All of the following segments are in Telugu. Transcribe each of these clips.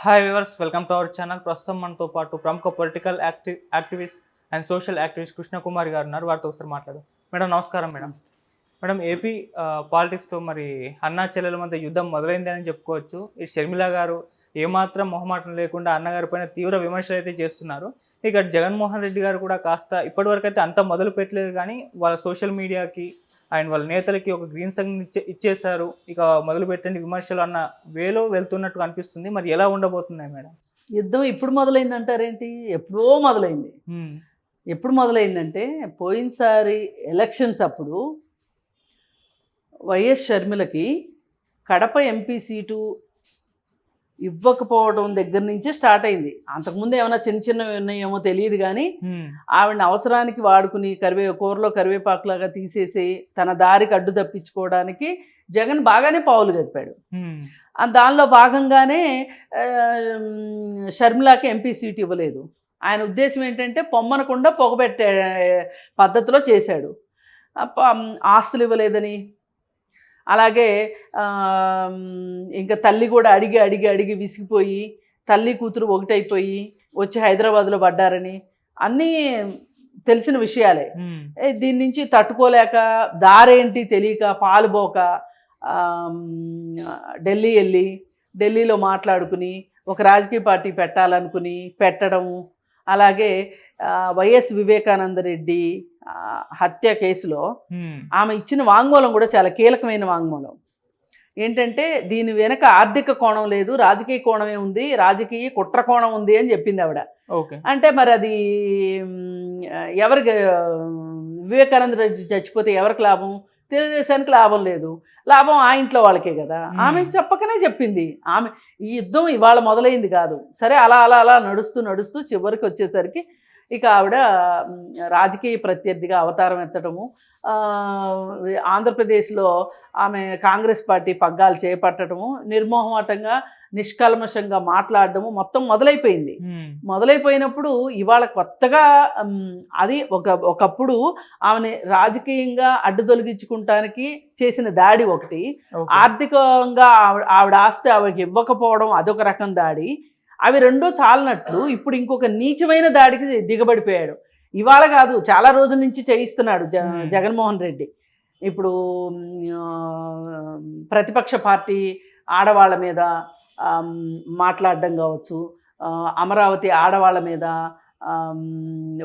Hi viewers welcome to our channel ప్రస్తుతం మనతో పాటు ప్రముఖ political active activist and social activist Krishnakumari garu ఉన్నారు. వారితో ఒకసారి మాట్లాడు మేడం నమస్కారం మేడం. మేడం ఏపీ పాలిటిక్స్తో మరి అన్నా చెల్లెల మధ్య యుద్ధం మొదలైంది అని చెప్పుకోవచ్చు. ఈ షర్మిల గారు ఏమాత్రం మొహమాటం లేకుండా అన్నగారి పైన తీవ్ర విమర్శలు అయితే చేస్తున్నారు. ఇక జగన్మోహన్ రెడ్డి గారు కూడా కాస్త ఇప్పటివరకు అయితే అంత మొదలు పెట్టలేదు కానీ వాళ్ళ సోషల్ మీడియాకి అండ్ వాళ్ళ నేతలకి ఒక గ్రీన్ సిగ్నల్ ఇచ్చే ఇచ్చేశారు. ఇక మొదలు పెట్టండి విమర్శలు అన్న వేలో వెళ్తున్నట్టు అనిపిస్తుంది. మరి ఎలా ఉండబోతున్నాయి మేడం? యుద్ధం ఇప్పుడు మొదలైంది అంటారేంటి ఎప్పుడో మొదలైంది. ఎప్పుడు మొదలైందంటే పోయినసారి ఎలక్షన్స్ అప్పుడు వైఎస్ షర్మిలకి కడప ఎంపీ సీటు ఇవ్వకపోవడం దగ్గర నుంచే స్టార్ట్ అయింది. అంతకుముందు ఏమైనా చిన్న చిన్నవి ఉన్నాయేమో తెలియదు కానీ ఆవిడని అవసరానికి వాడుకుని కరివే కూరలో కరివేపాకులాగా తీసేసి తన దారికి అడ్డు తప్పించుకోవడానికి జగన్ బాగానే పావులు గదిపాడు దానిలో భాగంగానే షర్మిలాకి ఎంపీ సీట్ ఇవ్వలేదు. ఆయన ఉద్దేశం ఏంటంటే పొమ్మనకుండా పొగబెట్టే పద్ధతిలో చేశాడు. ఆస్తులు ఇవ్వలేదని అలాగే ఇంకా తల్లి కూడా అడిగి అడిగి అడిగి విసిగిపోయి తల్లి కూతురు ఒకటైపోయి వచ్చి హైదరాబాద్లో పడ్డారని అన్నీ తెలిసిన విషయాలే. దీని నుంచి తట్టుకోలేక దారేంటి తెలియక పాలుపోక ఆమ్, ఢిల్లీ వెళ్ళి ఢిల్లీలో మాట్లాడుకుని ఒక రాజకీయ పార్టీ పెట్టాలనుకుని పెట్టడము అలాగే వైఎస్ వివేకానంద రెడ్డి హత్య కేసులో ఆమె ఇచ్చిన వాంగ్మూలం కూడా చాలా కీలకమైన వాంగ్మూలం. ఏంటంటే దీని వెనక ఆర్థిక కోణం లేదు రాజకీయ కోణమే ఉంది రాజకీయ కుట్ర కోణం ఉంది అని చెప్పింది ఆవిడ. ఓకే. అంటే మరి అది ఎవరికి వివేకానంద రెడ్డి చచ్చిపోతే ఎవరికి లాభం? తెలుగుదేశానికి లాభం లేదు. లాభం ఆ ఇంట్లో వాళ్ళకే కదా. ఆమె చెప్పకనే చెప్పింది. ఆమె ఈ యుద్ధం ఇవాళ మొదలైంది కాదు. సరే అలా అలా అలా నడుస్తూ నడుస్తూ చివరికి వచ్చేసరికి ఇక ఆవిడ రాజకీయ ప్రత్యర్థిగా అవతారం ఎత్తడము. ఆ, ఆంధ్రప్రదేశ్లో ఆమె కాంగ్రెస్ పార్టీ పగ్గాలు చేపట్టడము నిర్మోహమాటంగా నిష్కల్మషంగా మాట్లాడడము మొత్తం మొదలైపోయింది. మొదలైపోయినప్పుడు ఇవాళ కొత్తగా అది ఒక ఒకప్పుడు ఆమెని రాజకీయంగా అడ్డు తొలగించుకుంటానికి చేసిన దాడి ఒకటి. ఆర్థికంగా ఆవిడ ఆస్తి ఆవిడకి ఇవ్వకపోవడం అదొక రకం దాడి. అవి రెండూ చాలనట్లు ఇప్పుడు ఇంకొక నీచమైన దాడికి దిగబడిపోయాడు ఇవాళ కాదు చాలా రోజుల నుంచి చేయిస్తున్నాడు జ. జగన్మోహన్ రెడ్డి ఇప్పుడు ప్రతిపక్ష పార్టీ ఆడవాళ్ళ మీద మాట్లాడడం కావచ్చు అమరావతి ఆడవాళ్ళ మీద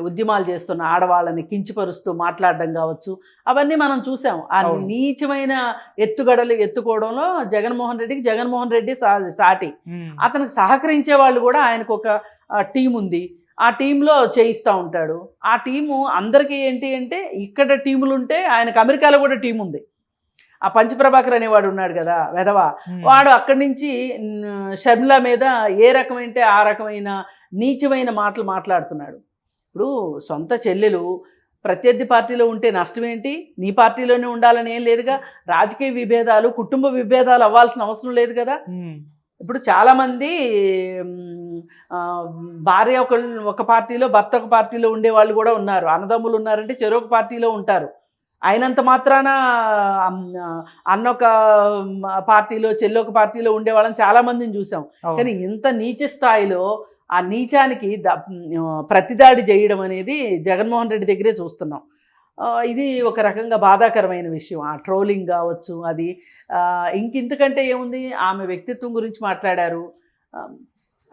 ఉద్యమాలు చేస్తున్న ఆడవాళ్ళని కించపరుస్తూ మాట్లాడడం కావచ్చు అవన్నీ మనం చూసాం. ఆ. నీచమైన ఎత్తుగడలు ఎత్తుకోవడంలో జగన్మోహన్ రెడ్డికి జగన్మోహన్ రెడ్డి సా- సాటి. అతనికి సహకరించే వాళ్ళు కూడా ఆయనకు ఒక టీం ఉంది. ఆ టీంలో చేయిస్తూ ఉంటాడు. ఆ టీము అందరికీ ఏంటి అంటే ఇక్కడ టీములు ఉంటే ఆయనకు అమెరికాలో కూడా టీం ఉంది. ఆ పంచప్రభాకర్ అనేవాడు ఉన్నాడు కదా వెధవ. వాడు అక్కడి నుంచి షర్మిల మీద ఏ రకమైతే ఆ రకమైన నీచమైన మాటలు మాట్లాడుతున్నాడు. ఇప్పుడు సొంత చెల్లెలు ప్రత్యర్థి పార్టీలో ఉంటే నష్టం ఏంటి? నీ పార్టీలోనే ఉండాలని ఏం లేదుగా? రాజకీయ విభేదాలు కుటుంబ విభేదాలు అవ్వాల్సిన అవసరం లేదు కదా? ఇప్పుడు చాలామంది భార్య ఒక ఒక పార్టీలో భర్త ఒక పార్టీలో ఉండేవాళ్ళు కూడా ఉన్నారు. అన్నదమ్ములు ఉన్నారంటే చెరొక పార్టీలో ఉంటారు. అయినంత మాత్రాన అమ్, అన్న ఒక మ్, పార్టీలో చెల్లొక పార్టీలో ఉండేవాళ్ళని చాలామందిని చూసాం. కానీ ఇంత నీచ స్థాయిలో ఆ నీచానికి ద- ప్రతిదాడి చేయడం అనేది జగన్మోహన్ రెడ్డి దగ్గరే చూస్తున్నాం. ఇది ఒక రకంగా బాధాకరమైన విషయం. ఆ ట్రోలింగ్ కావచ్చు అది ఇంకింతకంటే ఏముంది? ఆమె వ్యక్తిత్వం గురించి మాట్లాడారు.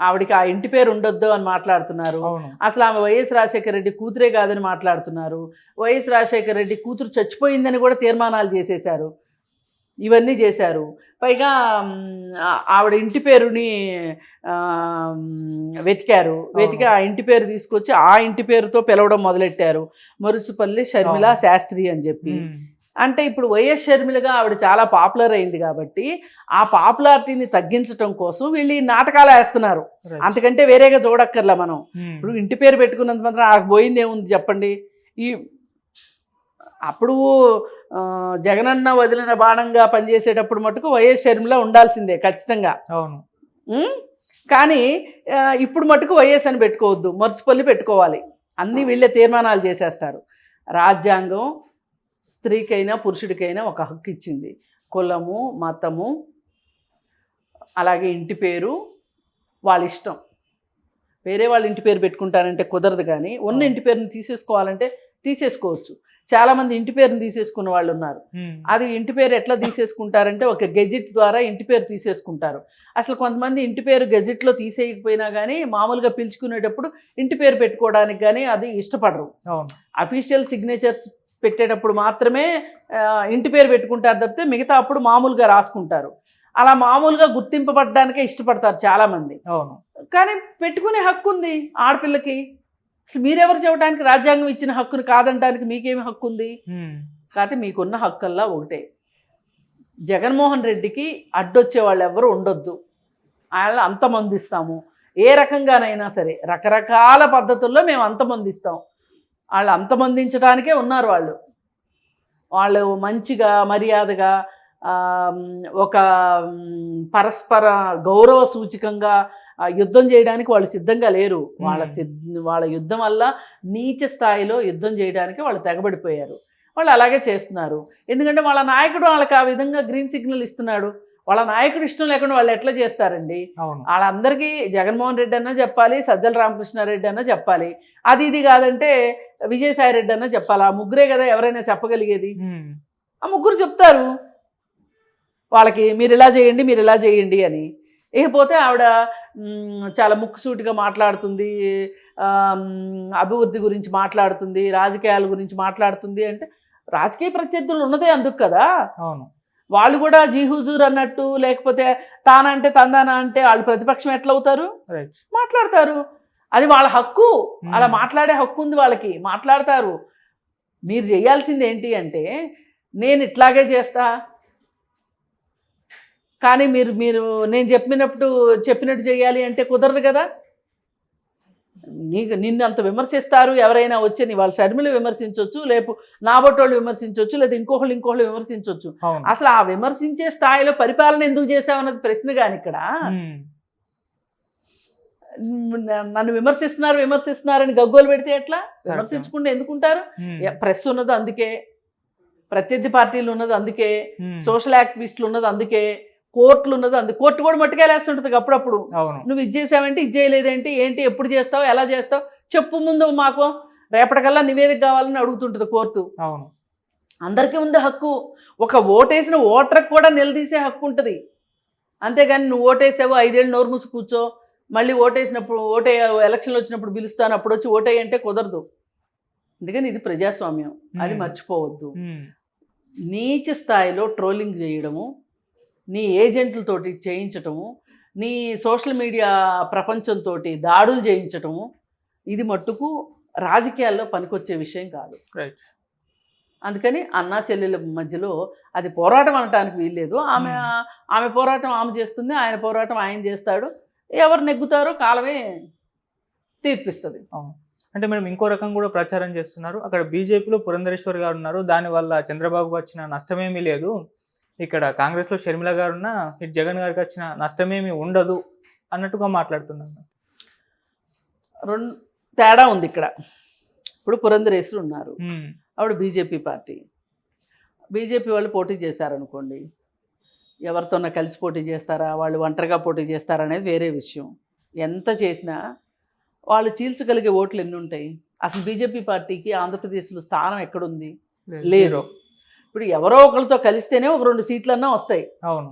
ఆవిడకి ఆ ఇంటి పేరు ఉండొద్దు అని మాట్లాడుతున్నారు. అసలు ఆమె వైఎస్ రాజశేఖర రెడ్డి కూతురే కాదని మాట్లాడుతున్నారు. వైఎస్ రాజశేఖర రెడ్డి కూతురు చచ్చిపోయిందని కూడా తీర్మానాలు చేసేశారు. ఇవన్నీ చేశారు. పైగా ఆ- ఆవిడ ఇంటి పేరుని ఆ, వెతికారు. వెతికి ఆ ఇంటి పేరు తీసుకొచ్చి ఆ ఇంటి పేరుతో పిలవడం మొదలెట్టారు. మురుసుపల్లి షర్మిల. శాస్త్రి అని చెప్పి. అంటే ఇప్పుడు వైఎస్ షర్మిలగా ఆవిడ చాలా పాపులర్ అయింది కాబట్టి ఆ పాపులారిటీని తగ్గించడం కోసం వీళ్ళు ఈ నాటకాలు వేస్తున్నారు. అంతకంటే వేరేగా చూడక్కర్లా మనం. ఇప్పుడు ఇంటి పేరు పెట్టుకున్నంత మాత్రం నాకు పోయింది ఏముంది చెప్పండి? ఈ అప్పుడు జగనన్న వదిలిన బాణంగా పనిచేసేటప్పుడు మటుకు వైఎస్ షర్మిల ఉండాల్సిందే ఖచ్చితంగా. అవును? కానీ ఇప్పుడు మటుకు వైఎస్ అని పెట్టుకోవద్దు. మరుసుపల్లి పెట్టుకోవాలి. అన్నీ వీళ్ళే తీర్మానాలు చేసేస్తారు. రాజ్యాంగం స్త్రీకైనా పురుషుడికైనా ఒక హక్కు ఇచ్చింది. కులము మతము అలాగే ఇంటి పేరు వాళ్ళ ఇష్టం. వేరే వాళ్ళ ఇంటి పేరు పెట్టుకుంటానంటే కుదరదు కానీ ఉన్న ఇంటి పేరుని తీసేసుకోవాలంటే తీసేసుకోవచ్చు. చాలామంది ఇంటి పేరుని తీసేసుకున్న వాళ్ళు ఉన్నారు. అది ఇంటి పేరు ఎట్లా తీసేసుకుంటారంటే ఒక గెజిట్ ద్వారా ఇంటి పేరు తీసేసుకుంటారు. అసలు కొంతమంది ఇంటి పేరు గెజిట్లో తీసేయకపోయినా కానీ మామూలుగా పిలుచుకునేటప్పుడు ఇంటి పేరు పెట్టుకోవడానికి కానీ అది ఇష్టపడరు. అఫీషియల్ సిగ్నేచర్స్ పెట్టేటప్పుడు మాత్రమే ఇంటి పేరు పెట్టుకుంటారు తప్పితే మిగతా అప్పుడు మామూలుగా రాసుకుంటారు. అలా మామూలుగా గుర్తింపబడడానికే ఇష్టపడతారు చాలామంది. అవును. కానీ పెట్టుకునే హక్కు ఉంది ఆడపిల్లకి. అసలు మీరెవరు చెప్పడానికి రాజ్యాంగం ఇచ్చిన హక్కును కాదనడానికి మీకేమి హక్కు ఉంది కాబట్టి మీకున్న హక్కల్లా ఒకటే. జగన్మోహన్ రెడ్డికి అడ్డొచ్చే వాళ్ళు ఎవరు ఉండొద్దు ఆయన అంతమందిస్తాము ఏ రకంగానైనా సరే రకరకాల పద్ధతుల్లో మేము అంతమందిస్తాం వాళ్ళు అంతమందించడానికే ఉన్నారు వాళ్ళు. వాళ్ళు మంచిగా మర్యాదగా ఒక పరస్పర గౌరవ సూచకంగా యుద్ధం చేయడానికి వాళ్ళు సిద్ధంగా లేరు. వాళ్ళ వాళ్ళ యుద్ధం వల్ల నీచ స్థాయిలో యుద్ధం చేయడానికి వాళ్ళు తెగబడిపోయారు. వాళ్ళు అలాగే చేస్తున్నారు. ఎందుకంటే వాళ్ళ నాయకుడు వాళ్ళకి ఆ విధంగా గ్రీన్ సిగ్నల్ ఇస్తున్నాడు. వాళ్ళ నాయకుడు ఇష్టం లేకుండా వాళ్ళు ఎట్లా చేస్తారండి? వాళ్ళందరికీ జగన్మోహన్ రెడ్డి అన్నా చెప్పాలి సజ్జల రామకృష్ణారెడ్డి అన్నా చెప్పాలి. అది ఇది కాదంటే విజయసాయి రెడ్డి అన్నా చెప్పాలి. ఆ ముగ్గురే కదా ఎవరైనా చెప్పగలిగేది? ఆ ముగ్గురు చెప్తారు. వాళ్ళకి మీరు ఇలా చేయండి మీరు ఇలా చేయండి అని. ఇకపోతే ఆవిడ చాలా ముక్కుసూటిగా మాట్లాడుతుంది అభివృద్ధి గురించి మాట్లాడుతుంది రాజకీయాల గురించి మాట్లాడుతుంది అంటే రాజకీయ ప్రత్యర్థులు ఉన్నదే అందుకు కదా. అవును. వాళ్ళు కూడా జీ హుజూర్ అన్నట్టు లేకపోతే తానంటే తందానా అంటే వాళ్ళు ప్రతిపక్షం ఎట్లా అవుతారు రైట్. మాట్లాడతారు. అది వాళ్ళ హక్కు. అలా మాట్లాడే హక్కు ఉంది వాళ్ళకి. మాట్లాడతారు. మీరు చేయాల్సింది ఏంటి అంటే నేను ఇట్లాగే చేస్తా కానీ మీరు మీరు నేను చెప్పినప్పుడు చెప్పినట్టు చేయాలి అంటే కుదరదు కదా? నీకు నిన్ను అంత విమర్శిస్తారు ఎవరైనా వచ్చి నీ వాళ్ళ షర్మిలు విమర్శించవచ్చు లేపు నాబొట్టోళ్ళు విమర్శించవచ్చు లేదా ఇంకొకళ్ళు ఇంకొకళ్ళు విమర్శించవచ్చు అసలు ఆ విమర్శించే స్థాయిలో పరిపాలన ఎందుకు చేసావన్నది ప్రశ్న కాని ఇక్కడ. నన్ను విమర్శిస్తున్నారు విమర్శిస్తున్నారని గగ్గోలు పెడితే ఎట్లా? విమర్శించకుండా ఎందుకుంటారు? ప్రెస్ ఉన్నది అందుకే ప్రత్యర్థి పార్టీలు ఉన్నది అందుకే సోషల్ యాక్టివిస్టులు ఉన్నది అందుకే కోర్టులు ఉన్నది అందుకే కోర్టు కూడా మట్టుకెళ్ళేస్తుంటుంది అప్పుడప్పుడు. అవును. నువ్వు ఇది చేసావంటే ఇది చేయలేదేంటి ఏంటి ఎప్పుడు చేస్తావు ఎలా చేస్తావు? చెప్పు ముందు మాకు. రేపటికల్లా నివేదిక కావాలని అడుగుతుంటుంది కోర్టు. అవును. అందరికీ ఉంది హక్కు. ఒక ఓటేసిన ఓటర్కి కూడా నిలదీసే హక్కు ఉంటుంది. అంతేగాని నువ్వు ఓటేసావు ఐదేళ్ళు నోరు మూసి కూర్చో మళ్ళీ ఓటేసినప్పుడు ఓటే ఎలక్షన్లు వచ్చినప్పుడు పిలుస్తాను అప్పుడు వచ్చి ఓటేయి అంటే కుదరదు. అందుకని ఇది ప్రజాస్వామ్యం. అది. మర్చిపోవద్దు. నీచ స్థాయిలో ట్రోలింగ్ చేయడము నీ ఏజెంట్లతోటి చేయించటము నీ సోషల్ మీడియా ప్రపంచంతో దాడులు చేయించటము ఇది మట్టుకు రాజకీయాల్లో పనికొచ్చే విషయం కాదు. రైట్ అందుకని అన్నా చెల్లెల మధ్యలో అది పోరాటం అనటానికి వీల్లేదు. ఆమె ఆమె పోరాటం ఆమె చేస్తుంది ఆయన పోరాటం ఆయన చేస్తాడు. ఎవరు నెగ్గుతారో కాలమే తీర్పిస్తుంది. అంటే మేడం ఇంకో రకం కూడా ప్రచారం చేస్తున్నారు. అక్కడ బీజేపీలో పురంధరేశ్వర్ గారు ఉన్నారు. దానివల్ల చంద్రబాబుకు వచ్చిన నష్టమేమీ లేదు. ఇక్కడ కాంగ్రెస్లో షర్మిల గారు ఉన్న ఇటు జగన్ గారికి వచ్చిన నష్టమేమీ ఉండదు అన్నట్టుగా మాట్లాడుతున్నారు రెండు తేడా ఉంది ఇక్కడ. ఇప్పుడు పురంధరేశ్వరు ఉన్నారు. ఆవిడ బీజేపీ పార్టీ. బీజేపీ వాళ్ళు పోటీ చేశారనుకోండి. ఎవరితోన్నా కలిసి పోటీ చేస్తారా? వాళ్ళు ఒంటరిగా పోటీ చేస్తారా అనేది వేరే విషయం. ఎంత చేసినా వాళ్ళు చీల్చగలిగే ఓట్లు ఎన్ని ఉంటాయి అసలు బీజేపీ పార్టీకి ఆంధ్రప్రదేశ్లో స్థానం ఎక్కడుంది? లేదు ఇప్పుడు ఎవరో ఒకరితో కలిస్తేనే ఒక రెండు సీట్లన్నా వస్తాయి. అవును.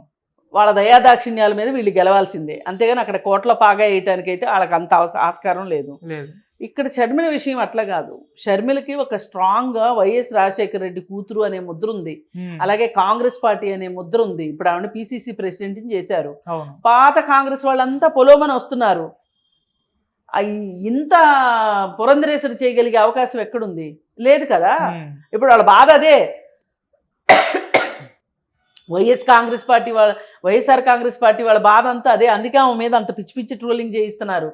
వాళ్ళ దయాదాక్షిణ్యాల మీద వీళ్ళు గెలవాల్సిందే. అంతేగాని అక్కడ కోట్ల పాగా వేయటానికి అయితే వాళ్ళకి అంత ఆస్కారం లేదు. ఇక్కడ షర్మిల విషయం అట్లా కాదు. షర్మిలకి ఒక స్ట్రాంగ్గా వైఎస్ రాజశేఖర రెడ్డి కూతురు అనే ముద్ర ఉంది. అలాగే కాంగ్రెస్ పార్టీ అనే ముద్ర ఉంది. ఇప్పుడు ఆవిడ పిసిసి ప్రెసిడెంట్ని చేశారు. పాత కాంగ్రెస్ వాళ్ళంతా పొలోమని వస్తున్నారు. ఇంత పురంధరేశ్వరి చేయగలిగే అవకాశం ఎక్కడుంది? లేదు కదా? ఇప్పుడు వాళ్ళ బాధ అదే. వైఎస్ కాంగ్రెస్ పార్టీ వాళ్ళ వైఎస్ఆర్ కాంగ్రెస్ పార్టీ వాళ్ళ బాధ అంతా అదే అందుకే ఆమె మీద అంత పిచ్చి పిచ్చి ట్రోలింగ్ చేయిస్తున్నారు.